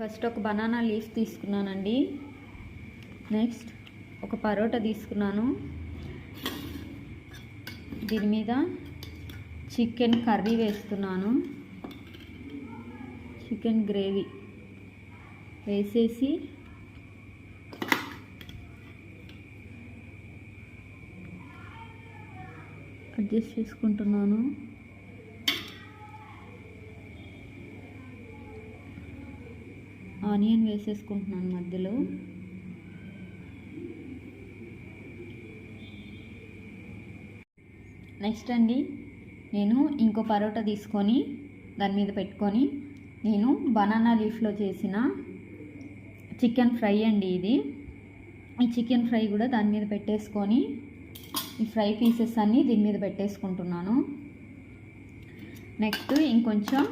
First ఒక banana leaf తీసుకున్నానండి. Next ఒక పరోటా తీసుకున్నాను. దీని మీద చికెన్ కర్రీ వేస్తున్నాను. చికెన్ గ్రేవీ వేసేసి అడ్జస్ట్ చేసుకుంటున్నాను. ఆనియన్ వేసేసుకుంటున్నాను మధ్యలో. నెక్స్ట్ అండి నేను ఇంకో పరోటా తీసుకొని దాని మీద పెట్టుకొని నేను బనానా లీఫ్లో చేసిన చికెన్ ఫ్రై అండి ఇది. ఈ చికెన్ ఫ్రై కూడా దాని మీద పెట్టేసుకొని ఈ ఫ్రై పీసెస్ అన్నీ దీని మీద పెట్టేసుకుంటున్నాను. నెక్స్ట్ ఇంకొంచెం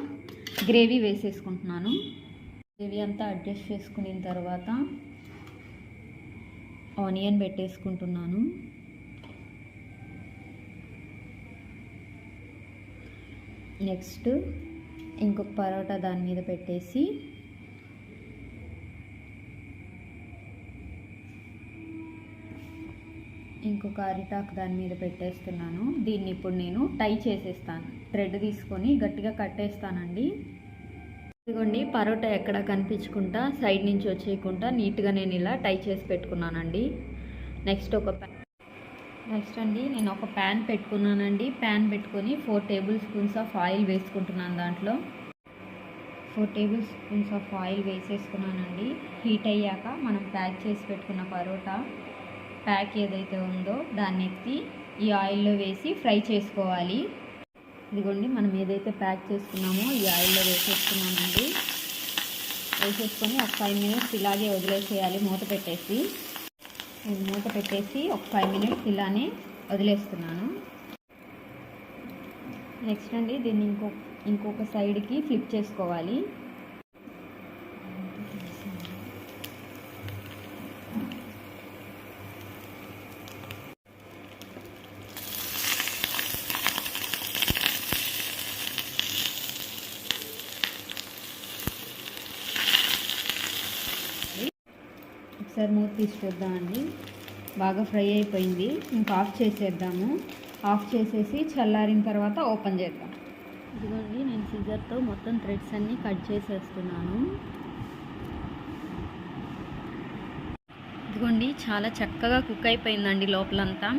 గ్రేవీ వేసేసుకుంటున్నాను. గ్రేవీ అంతా అడ్జస్ట్ చేసుకున్న తర్వాత ఆనియన్ పెట్టేసుకుంటున్నాను. నెక్స్ట్ ఇంకొక పరోటా దాని మీద పెట్టేసి ఇంకొక అరిటాకు దాని మీద పెట్టేస్తున్నాను. దీన్ని ఇప్పుడు నేను టై చేసేస్తాను. థ్రెడ్ తీసుకొని గట్టిగా కట్టేస్తానండి. ఇదిగోండి పరోటా ఎక్కడ కనిపించకుండా సైడ్ నుంచి వచ్చేయకుండా నీట్గా నేను ఇలా టై చేసి పెట్టుకున్నానండి. నెక్స్ట్ ఒక ప్యాన్ నెక్స్ట్ అండి నేను ఒక ప్యాన్ పెట్టుకున్నానండి. ప్యాన్ పెట్టుకొని four tablespoons of oil వేసుకుంటున్నాను దాంట్లో. Four tablespoons of oil వేసేసుకున్నానండి. హీట్ అయ్యాక మనం ప్యాక్ చేసి పెట్టుకున్న పరోటా. ప్యాక్ ఏదైతే ఉందో దాన్ని ఎత్తి ఈ ఆయిల్లో వేసి ఫ్రై చేసుకోవాలి. ఇదిగోండి మనం ఏదైతే ప్యాక్ చేసుకున్నామో ఈ ఆయిల్లో వేసేసుకున్నామండి. వేసేసుకొని ఒక ఫైవ్ మినిట్స్ ఇలాగే వదిలేసేయాలి మూత పెట్టేసి. నేను మూత పెట్టేసి ఒక ఫైవ్ మినిట్స్ ఇలానే వదిలేస్తున్నాను. నెక్స్ట్ అండి దీన్ని ఇంకో ఇంకొక సైడ్కి ఫ్లిప్ చేసుకోవాలి. ఒకసారి మూత తీసి చూద్దామండి బాగా ఫ్రై అయిపోయింది. ఇంకా ఆఫ్ చేసేద్దాము. ఆఫ్ చేసేసి చల్లారిన తర్వాత ఓపెన్ చేద్దాం. ఇదిగోండి నేను సిజర్తో మొత్తం థ్రెడ్స్ అన్నీ కట్ చేసేస్తున్నాను. ఇదిగోండి చాలా చక్కగా కుక్ అయిపోయిందండి లోపలంతా.